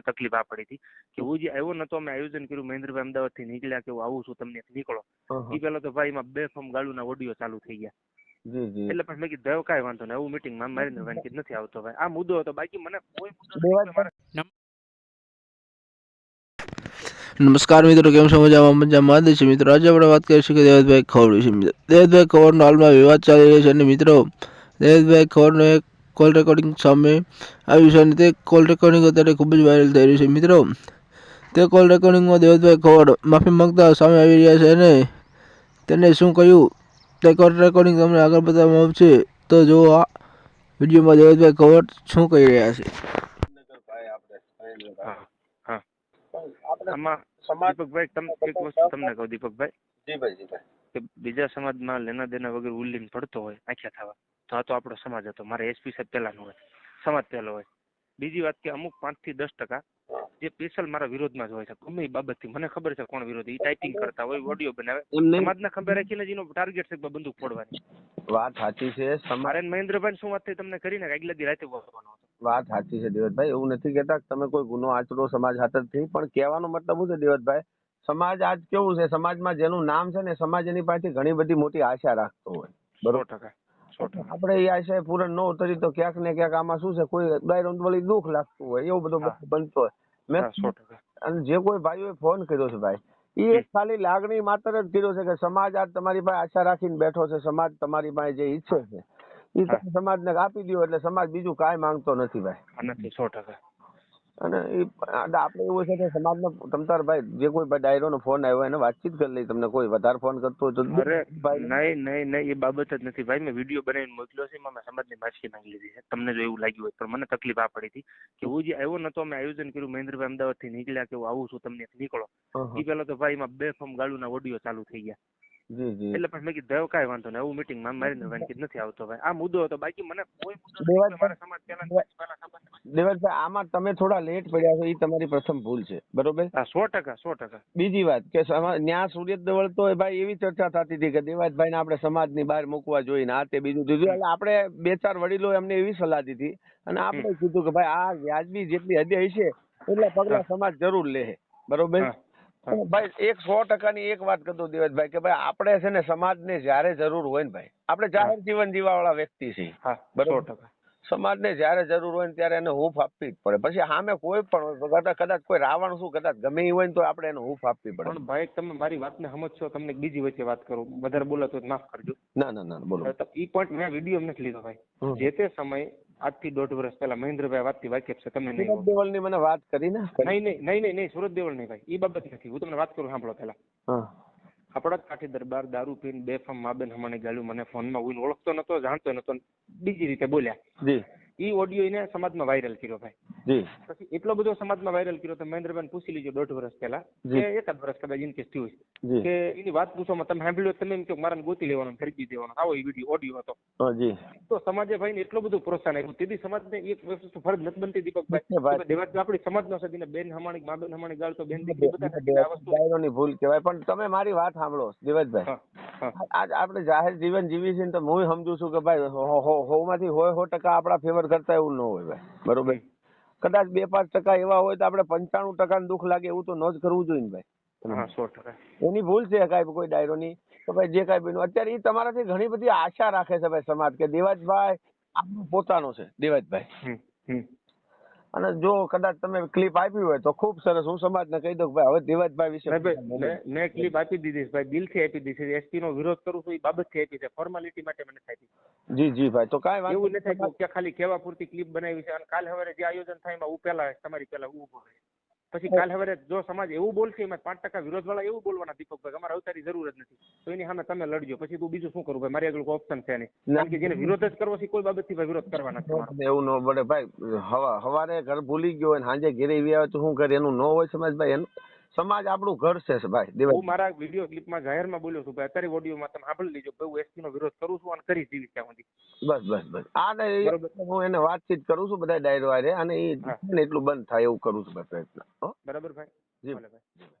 તકલીફ આ પડી હતી કે હું જે આવ્યો નતો અમે આયોજન કર્યું મહેન્દ્રભાઈ અમદાવાદથી નીકળ્યા કે હું આવું છું તમને નીકળો. એ પેલા તો ભાઈ એમાં બે ફોર્મ ગાળુના ઓડિયો ચાલુ થઈ ગયા. જી જી. એટલે પછી મેં કીધું "હવે કાંઈ વાંધો નહીં આવું મીટિંગમાં મારી ભાઈ કીધું નથી આવતો ભાઈ. આ મુદ્દો હતો બાકી મને કોઈ મુદ્દો. નમસ્કાર મિત્રો કેમ છો? મજામાં મજામાં. છે મિત્રો આજે આપણે વાત કરીશું કે દેવતભાઈ ખવડ વિશે. મિત્રો દેવતભાઈ ખવડનો હાલમાં વિવાદ ચાલી રહ્યો છે અને મિત્રો દેવતભાઈ ખવડનો એક કોલ રેકોર્ડિંગ સામે આવ્યું છે અને તે કોલ રેકોર્ડિંગ અત્યારે ખૂબ જ વાયરલ થઈ રહ્યું છે. મિત્રો તે કોલ રેકોર્ડિંગમાં દેવતભાઈ ખવડ માફી માગતા સામે આવી રહ્યા છે અને તેને શું કહ્યું? તે કોલ રેકોર્ડિંગ તમને આગળ બતાવવામાં આવશે. તો જો આ વિડીયોમાં દેવતભાઈ ખવડ શું કહી રહ્યા છે. ભાઈ આપણે હા હા. આપણે આમાં સમાજ દીપકભાઈ એક વસ્તુ તમને કહું દીપકભાઈ. જી ભાઈ જી ભાઈ. કે બીજા સમાજમાં લેના દેના વગર ઉલ્લીન પડતો હોય આખ્યા થવા તો આ તો આપણો સમાજ હતો. મારે એસપી સાહેબ પહેલાનો હોય. સમાજ પહેલો હોય. બીજી વાત કે અમુક પાંચથી દસ ટકા જે સ્પેશિયલ મારા વિરોધમાં જ હોય છે. ગમે એ બાબતથી. મને ખબર છે કોણ વિરોધી. એ ટાઈપિંગ કરતા હોય ઓડિયો બનાવે. સમાજના ખંભે રાખીને જ એનો ટાર્ગેટ છે બંદૂક ફોડવાની. વાત સાચી છે. સમાજ મારે મહેન્દ્રભાઈ શું વાત થઈ તમને કરીને આગલા દી રાતે બોલવાનો વાત સાચી છે દેવતભાઈ એવું નથી કહેતા તમે કોઈ ગુનો આચરો સમાજ હાથરથી પણ કહેવાનો મતલબ શું છે દેવતભાઈ સમાજ આજ કેવું છે? સમાજમાં જેનું નામ છે ને સમાજ એની પાસે ઘણી બધી મોટી આશા રાખતો હોય. બરોબર? ટકા. સો ટકા આપણે એ આશા પૂરણ ન ઉતરી તો ક્યાંક ને ક્યાંક આમાં શું છે કોઈ ડાયરો વળી દુઃખ લાગતું હોય એવું બધું બનતો હોય. મેં અને જે કોઈ ભાઈઓએ ફોન કર્યો છે ભાઈ એ ખાલી લાગણી માત્ર જ કર્યો છે કે સમાજ આજ તમારી પાસે આશા રાખીને બેઠો છે સમાજ તમારી પાસે જે ઈચ્છે છે. એ તમે સમાજને આપી દો એટલે સમાજ બીજું કાંઈ માંગતો નથી ભાઈ. નથી સો ટકા. અને એ આપણે એવું છે કે સમાજનો તમતાર ભાઈ જે કોઈ ડાયરો નો ફોન આવ્યો એને વાતચીત કરી લઈ તમને કોઈ વધારે ફોન કરતો તો અરે ભાઈ નહીં નહીં નહીં એ બાબત જ નથી. ભાઈ મેં વીડિયો બનાવીને મોકલ્યો છે એમાં મેં સમાજની માફી માંગી લીધી છે. તમને જો એવું લાગ્યું હોય પણ મને તકલીફ આ પડી હતી કે હું જે આવ્યો નતો અમે આયોજન કર્યું મહેન્દ્રભાઈ અમદાવાદથી નીકળ્યા કે હું આવું છું તમને નીકળો. એ પેલા તો ભાઈ એમાં બે ફોર્મ ગાળુના ઓડિયો ચાલુ થઈ ગયા. એટલે પછી મેં કીધું "હવે કાંઈ વાંધો નહીં એવું મીટિંગમાં મારી કીધું નથી આવતો ભાઈ. આ મુદ્દો હતો બાકી મને કોઈ મુદ્દો નથી. દેવાજ- મારા સમાજ પહેલા ને પછી પહેલા સંબંધ દેવતભાઈ આમાં તમે થોડા લેટ પડ્યા છો એ તમારી પ્રથમ ભૂલ છે બરોબર? હા સો ટકા સો ટકા. બીજી વાત કે ન્યા સુરત દવડતો તો ભાઈ એવી ચર્ચા થતી હતી કે દેવાજભાઈ ને આપણે સમાજની બહાર મૂકવા જોઈએ ને આ તે બીજું દીધું એટલે આપણે બે ચાર વડીલો એમને એવી સલાહ દીધી અને આપણે કીધું કે ભાઈ આ વ્યાજબી જેટલી હદે હશે એટલા પગલા સમાજ જરૂર લે બરોબર? ભાઈ એક સો ટકાની એક વાત કરતો દેવતભાઈ કે ભાઈ આપણે છે ને સમાજને જ્યારે જરૂર હોય ને ભાઈ આપણે જાહેર જીવન જીવવા વાળા વ્યક્તિ છીએ. બરોબર. ટકા. સમાજને જ્યારે જરૂર હોય ને ત્યારે એને હૂફ આપવી જ પડે. પછી સામે કોઈ પણ કદાચ કોઈ રાવણ શું કદાચ ગમે એ હોય ને તો આપણે એને હૂંફ આપવી પડે. પણ ભાઈ તમે મારી વાતને સમજશો તમને બીજી વચ્ચે વાત કરું. વધારે બોલાતો તો માફ કરજો. ના ના ના બોલો. તો ઈ પોઈન્ટ મેં વીડિયો નથી લીધો ભાઈ. જે તે સમય આજથી દોઢ વર્ષ પહેલા મહેન્દ્રભાઈ વાતથી વાકેફ છે તમે નહીં સુરત દેવલની મને વાત કરી ને? નહીં નહીં નહીં નહીં નહીં સુરત દેવળ નહીં ભાઈ એ બાબત નથી. હું તમને વાત કરું સાંભળો પહેલા. આપણા કાઠી દરબાર દારૂ પીને બે ફમ માબેન હમણાં ગાળ્યું મને ફોનમાં હું ઓળખતો નતો જાણતો નતો બીજી રીતે બોલ્યા. જી. ઈ ઓડિયો એને સમાજમાં વાયરલ કર્યો ભાઈ. જી. પછી એટલો બધો સમાજમાં વાયરલ કર્યો તો મહેન્દ્રભાઈ પૂછી લીજો દોઢ વર્ષ પહેલા કે એકાદ વર્ષ કદાચ ઇનકેસ થયું છે કે એની વાત પૂછવામાં તમે સાંભળ્યો તમે એમ કે મારા ગોતી લેવાનો ને ખરીદી દેવાનો. આવો એ વીડિયો ઓડિયો હતો. જી. તો સમાજે ભાઈને એટલું બધું પ્રોત્સાહન આપ્યું તેથી સમાજને એક વસ્તુ ફરજ નથી બનતી દીપકભાઈ. દેવાજ આપણી સમાજનો છે તેને બેન હમાણી મા બેન હમાણી ગાળ તો બેન દીકરી બધા ભૂલ કહેવાય. પણ તમે મારી વાત સાંભળો દેવજભાઈ આજ આપણે જાહેર જીવન જીવી છીએ ને તો હું સમજુ છું કે ભાઈ હો- હોય હો માંથી હોય સો ટકા આપણા ફેવર કરતા એવું ન હોય ભાઈ. બરોબર? કદાચ બે પાંચ ટકા એવા હોય તો આપણે પંચાણું ટકા દુઃખ લાગે એવું તો ન જ કરવું જોઈએ ને ભાઈ. સો ટકા. એની ભૂલ છે કાંઈ કોઈ ડાયરો ની તો ભાઈ જે કાંઈ બન્યું. અત્યારે એ તમારાથી ઘણી બધી આશા રાખે છે ભાઈ સમાજ કે દેવાજભાઈ આપણો પોતાનો છે. દેવાજભાઈ. અને જો કદાચ તમે ક્લિપ આપી હોય તો ખૂબ સરસ. હું સમાજને કહી દઉં ભાઈ હવે દેવાજભાઈ વિશે મેં- ક્લિપ આપી દીધી છે. ભાઈ દિલથી આપી દીધી છે. એસપી નો વિરોધ કરું છું એ બાબતથી આપી છે. ફોર્માલિટી માટે મને થાય જી જી ભાઈ તો કાંઈ વાંધો એવું નથી કે ખાલી કેવા પૂરતી ક્લિપ બનાવી છે. અને કાલ હવે જે આયોજન થાય એમાં હું પહેલા તમારી પહેલા ઊભો રહે. પછી કાલ હવે જો સમાજ એવું બોલશે એમાં પાંચ ટકા વિરોધ વાળા એવું બોલવાના દીપકભાઈ અમારે અવતારી જરૂર જ નથી. તો એની સામે તમે લડજો. પછી તું બીજું શું કરું ભાઈ? મારી આગળ કોઈ ઓપ્શન છે નહીં. કારણ કે જેને વિરોધ જ કરવો છે કોઈ બાબતથી ભાઈ વિરોધ કરવાના એવું ન પડે ભાઈ હવા હવારે ઘર ભૂલી ગયો હોય સાંજે ઘેરે એવી આવે તો શું કરે? એનું ન હોય સમાજ ભાઈ એનું સમાજ આપણું ઘર છે ભાઈ હું મારા વીડિયો ક્લિપમાં જાહેરમાં બોલ્યો છું ભાઈ અત્યારે ઓડિયોમાં તમે સાંભળી લેજો. ભાઈ હું એસટી નો વિરોધ કરું છું અને કરી જીવી ત્યાં સુધી. બસ બસ બસ. આ હું એને વાતચીત કરું છું બધા ડાયરો અને એ એટલું બંધ થાય એવું કરું છું ભાઈ પ્રયત્ન બરાબર ભાઈ. જી. ભાઈ.